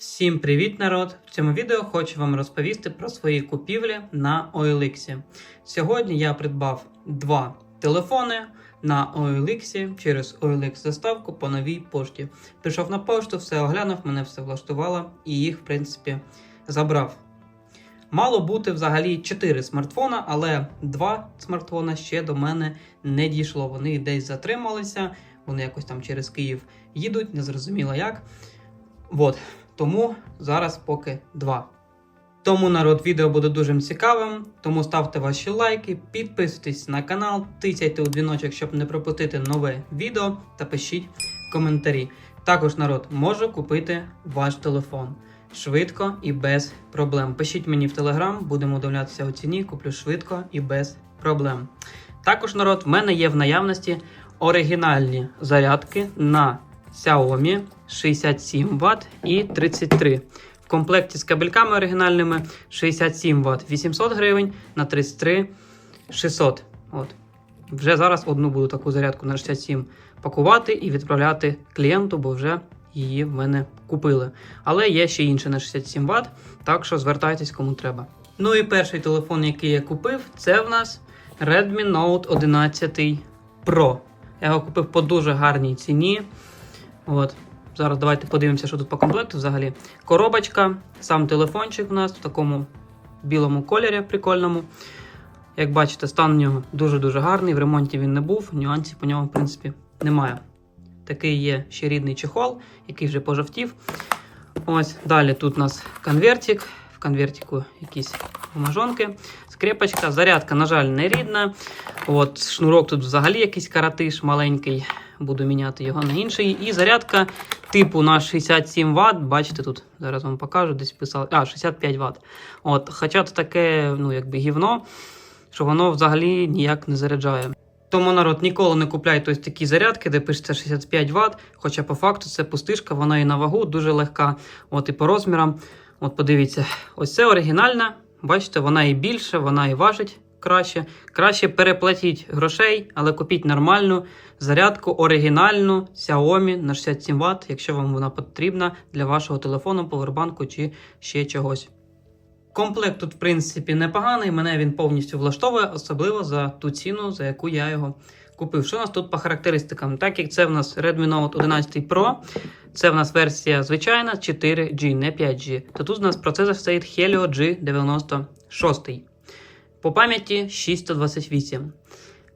Всім привіт, народ! В цьому відео хочу вам розповісти про свої купівлі на OLX. Сьогодні я придбав два телефони на OLX через OLX доставку по новій пошті. Пішов на пошту, все оглянув, мене все влаштувало і їх, в принципі, забрав. Мало бути взагалі 4 смартфона, але два смартфона ще до мене не дійшло. Вони десь затрималися, вони якось там через Київ їдуть, незрозуміло як. Вот. Тому зараз поки два. Тому народ відео буде дуже цікавим. Тому ставте ваші лайки, підписуйтесь на канал, тицяйте у дзвіночок, щоб не пропустити нове відео та пишіть коментарі. Також народ може купити ваш телефон швидко і без проблем. Пишіть мені в телеграм, будемо домовлятися у ціні, куплю швидко і без проблем. Також народ, в мене є в наявності оригінальні зарядки на Xiaomi 67 Вт і 33. В комплекті з кабельками оригінальними 67 Вт 800 гривень на 33 600. От. Вже зараз одну буду таку зарядку на 67 пакувати і відправляти клієнту, бо вже її в мене купили. Але є ще інше на 67 Вт, так що звертайтесь кому треба. Ну і перший телефон, який я купив, це в нас Redmi Note 11 Pro. Я його купив по дуже гарній ціні. От. Зараз давайте подивимося, що тут по комплекту взагалі. Коробочка, сам телефончик у нас в такому білому кольорі прикольному. Як бачите, стан у нього дуже-дуже гарний. В ремонті він не був, нюансів по ньому, в принципі, немає. Такий є ще рідний чехол, який вже пожовтів. Ось далі тут у нас конвертик. Конвертику якісь бумажонки, скрепочка, зарядка, на жаль, не рідна. От, шнурок тут взагалі якийсь каратиш маленький. Буду міняти його на інший. І зарядка типу на 67 Вт. Бачите, тут зараз вам покажу, десь писали. А, 65 Вт. От, Хоча це таке, ну, якби гівно, що воно взагалі ніяк не заряджає. Тому народ ніколи не купляйте ось такі зарядки, де пишеться 65 Вт, хоча по факту це пустишка, вона і на вагу дуже легка, от і по розмірам. От подивіться, ось це оригінальна. Бачите, вона і більше, вона і важить краще. Краще переплатіть грошей, але купіть нормальну зарядку, оригінальну Xiaomi на 67 Вт, якщо вам вона потрібна для вашого телефону, повербанку чи ще чогось. Комплект тут, в принципі, непоганий. Мене він повністю влаштовує, особливо за ту ціну, за яку я його купив. Що у нас тут по характеристикам? Так як це в нас Redmi Note 11 Pro, це в нас версія звичайна 4G, не 5G. То тут у нас процесор стоїть Helio G96. По пам'яті 628.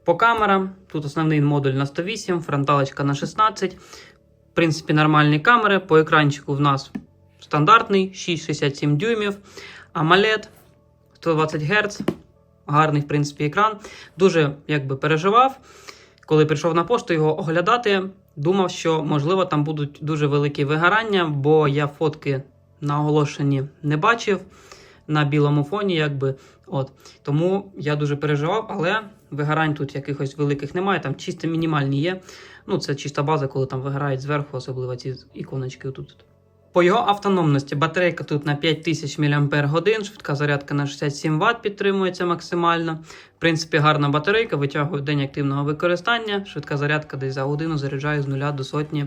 По камерам, тут основний модуль на 108, фронталочка на 16. В принципі, нормальні камери. По екранчику в нас стандартний 6,67 дюймів. AMOLED 120 Гц. Гарний, в принципі, екран. Дуже якби переживав. Коли прийшов на пошту його оглядати, думав, що можливо там будуть дуже великі вигорання, бо я фотки на оголошенні не бачив на білому фоні, якби. От. Тому я дуже переживав, але вигорань тут якихось великих немає, там чисто мінімальні є. Ну, це чиста база, коли там вигорають зверху, особливо ці іконочки тут. По його автономності батарейка тут на 5000 мАч, швидка зарядка на 67 Вт підтримується максимально. В принципі, гарна батарейка, витягує день активного використання. Швидка зарядка десь за годину заряджає з нуля до сотні.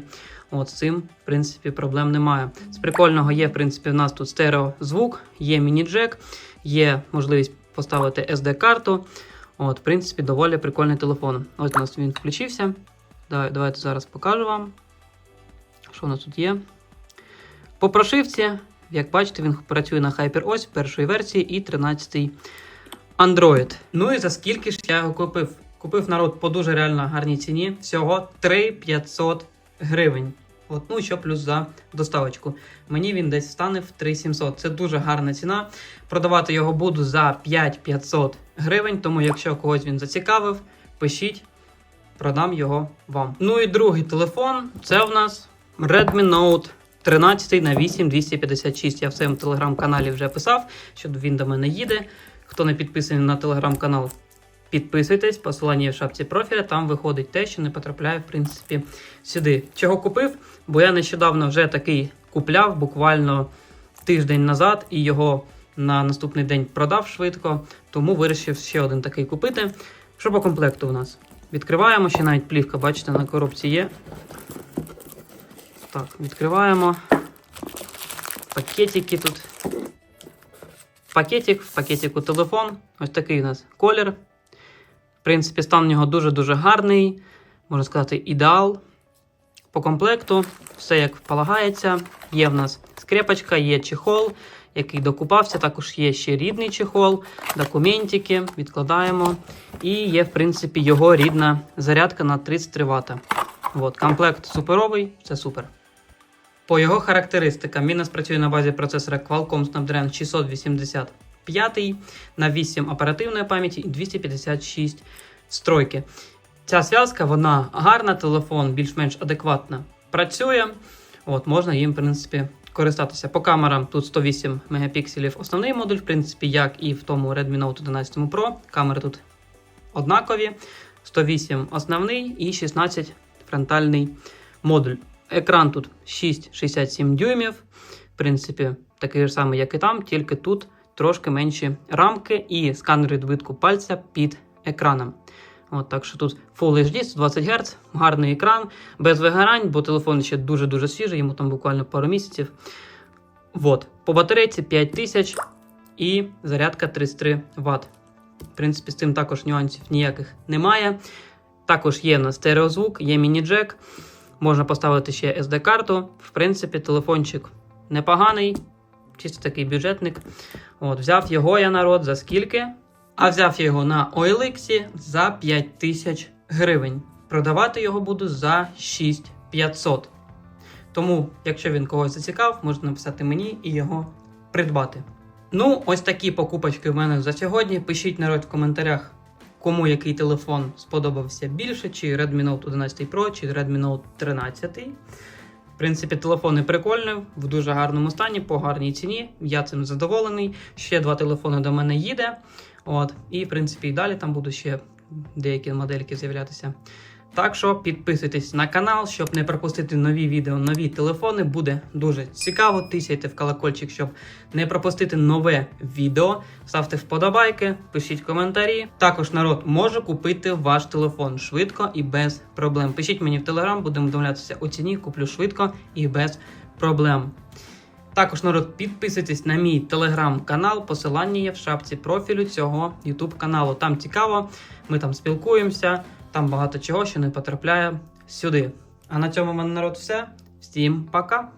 От з цим, в принципі, проблем немає. З прикольного є, в принципі, в нас тут стереозвук, є міні-джек, є можливість поставити SD-карту. От, В принципі, доволі прикольний телефон. Ось у нас він включився. Давайте зараз покажу вам, що у нас тут є. По прошивці, як бачите, він працює на HyperOS першої версії і 13 Android. Ну і за скільки ж я його купив? Купив народ по дуже реально гарній ціні. Всього 3500 гривень. От, ну, що плюс за доставочку. Мені він десь стане в 3700. Це дуже гарна ціна. Продавати його буду за 5500 гривень. Тому, якщо когось він зацікавив, пишіть, продам його вам. Ну і другий телефон це в нас Redmi Note 13 на 8 256. Я в своєму телеграм-каналі вже писав, що він до мене їде. Хто не підписаний на телеграм-канал, підписуйтесь. Посилання є в шапці профіля. Там виходить те, що не потрапляє, в принципі, сюди. Чого купив? Бо я нещодавно вже такий купляв, буквально тиждень назад, і його на наступний день продав швидко. Тому вирішив ще один такий купити. Що по комплекту у нас? Відкриваємо, ще навіть плівка, бачите, на коробці є. Так, відкриваємо. пакетики тут. Пакетик, в пакетику телефон. Ось такий у нас колір. В принципі, стан у нього дуже-дуже гарний. Можна сказати, ідеал. По комплекту все як полагається. Є в нас скрепочка, є чехол, який докупався. Також є ще рідний чехол, документики, відкладаємо. І є, в принципі, його рідна зарядка на 33 Вт. От, комплект суперовий, це супер. По його характеристикам він нас працює на базі процесора Qualcomm Snapdragon 685 на 8 оперативної пам'яті і 256 стройки. Ця зв'язка вона гарна, телефон більш-менш адекватно працює. От, можна їм, в принципі, користатися. По камерам тут 108 мегапікселів основний модуль, в принципі, як і в тому Redmi Note 11 Pro. Камери тут однакові. 108 основний і 16 фронтальний модуль. Екран тут 6,67 дюймів. В принципі, такий ж самий, як і там, тільки тут трошки менші рамки і сканер відбитку пальця під екраном. От, так що тут Full HD 120 Гц, гарний екран, без вигорань, бо телефон ще дуже-дуже свіжий, йому там буквально пару місяців. От. По батарейці 5000 і зарядка 33 Вт. В принципі, з цим також нюансів ніяких немає. Також є на стереозвук, є міні-джек. Можна поставити ще SD-карту. В принципі, телефончик непоганий, чисто такий бюджетник. От, взяв його я народ за скільки? А взяв я його на OLX за 5000 гривень. Продавати його буду за 6500. Тому, якщо він когось зацікав, можна написати мені і його придбати. Ну, ось такі покупочки в мене за сьогодні. Пишіть народ в коментарях, кому який телефон сподобався більше, чи Redmi Note 11 Pro, чи Redmi Note 13. В принципі, телефони прикольні, в дуже гарному стані, по гарній ціні. Я цим задоволений. Ще два телефони до мене їде. От, і, в принципі, і далі там будуть ще деякі модельки з'являтися. Так що підписуйтесь на канал, щоб не пропустити нові відео, нові телефони. Буде дуже цікаво. Тисяйте в колокольчик, щоб не пропустити нове відео. Ставте вподобайки, пишіть коментарі. Також народ може купити ваш телефон швидко і без проблем. Пишіть мені в телеграм, будемо домовлятися у ціні. Куплю швидко і без проблем. Також народ підписуйтесь на мій телеграм-канал. Посилання є в шапці профілю цього YouTube каналу. Там цікаво, ми там спілкуємося, там багато чого, що не потрапляє сюди. А на цьому в мене народ все. Всім пока!